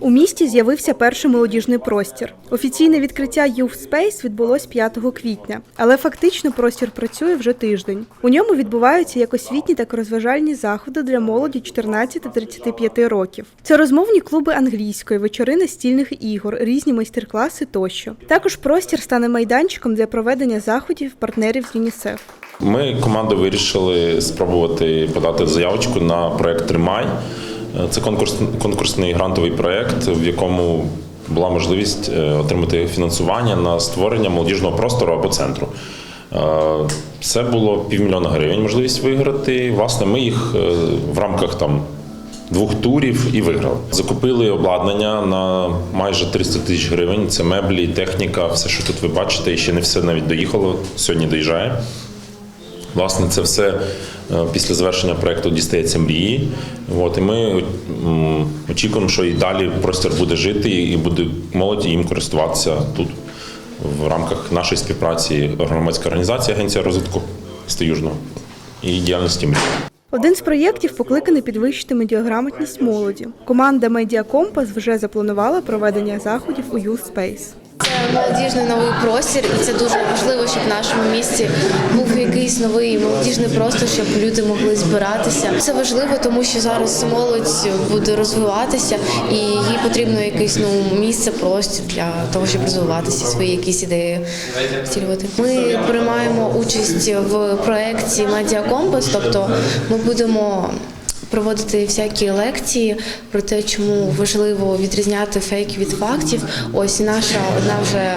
У місті з'явився перший молодіжний простір. Офіційне відкриття Youth Space відбулось 5 квітня, але фактично простір працює вже тиждень. У ньому відбуваються як освітні, так і розважальні заходи для молоді 14-35 років. Це розмовні клуби англійської, вечори настільних ігор, різні майстер-класи тощо. Також простір стане майданчиком для проведення заходів партнерів з ЮНІСЕФ. Ми командою вирішили спробувати подати заявочку на проект Тримай. Це конкурс, конкурсний грантовий проект, в якому була можливість е, отримати фінансування на створення молодіжного простору або центру. Е, Це було півмільйона гривень можливість виграти. Власне, ми їх е, в рамках там двох турів і виграли. Закупили обладнання на майже 300 тисяч гривень. Це меблі, техніка, все, що тут ви бачите, і ще не все навіть доїхало. Сьогодні доїжджає. Власне, це все е, після завершення проекту дістається мрії. От, і ми очікуємо, що і далі простір буде жити, і буде молодь їм користуватися тут в рамках нашої співпраці громадська організація Агенція розвитку міста і діяльності мрії. Один з проєктів покликаний підвищити медіаграмотність молоді. Команда Медіа Компас вже запланувала проведення заходів у Youth Space. Це молодіжний новий простір, і це дуже важливо, щоб в нашому місті був якийсь новий молодіжний простір, щоб люди могли збиратися. Це важливо, тому що зараз молодь буде розвиватися, і їй потрібно якесь ну місце, простір для того, щоб розвиватися, свої якісь ідеї втілювати. Ми приймаємо участь в проєкті Медіа Компас, тобто ми будемо проводити всякі лекції про те, чому важливо відрізняти фейки від фактів. Ось наша одна вже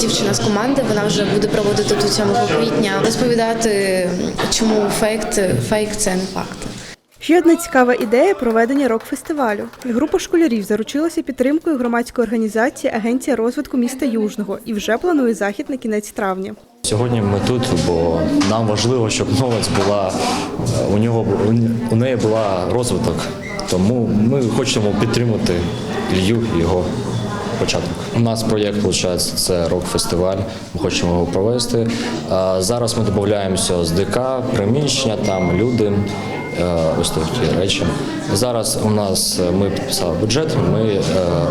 дівчина з команди, вона вже буде проводити тут 7 квітня, розповідати, чому фейк фейк це не факт. Ще одна цікава ідея проведення рок-фестивалю. Група школярів заручилася підтримкою громадської організації Агенція розвитку міста Южного і вже планує захід на кінець травня. Сьогодні ми тут, бо нам важливо, щоб молодь була у нього у неї була розвиток. Тому ми хочемо підтримати Ілью і його початок. У нас проєкт виходить, це рок-фестиваль. Ми хочемо його провести. Зараз ми додаємося з ДК, приміщення, там люди. Е, Ось такі речі. Зараз у нас е, ми підписали бюджет. Ми е,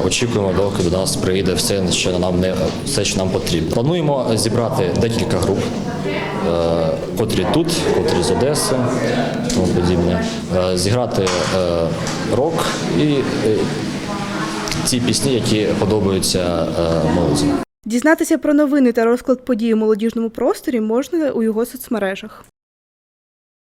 очікуємо, доки до нас приїде все, що нам не все, що нам потрібно. Плануємо зібрати декілька груп, котрі тут, котрі з Одеси, тому подібне. Зіграти рок і ті пісні, які подобаються молоді. Дізнатися про новини та розклад подій у молодіжному просторі можна у його соцмережах.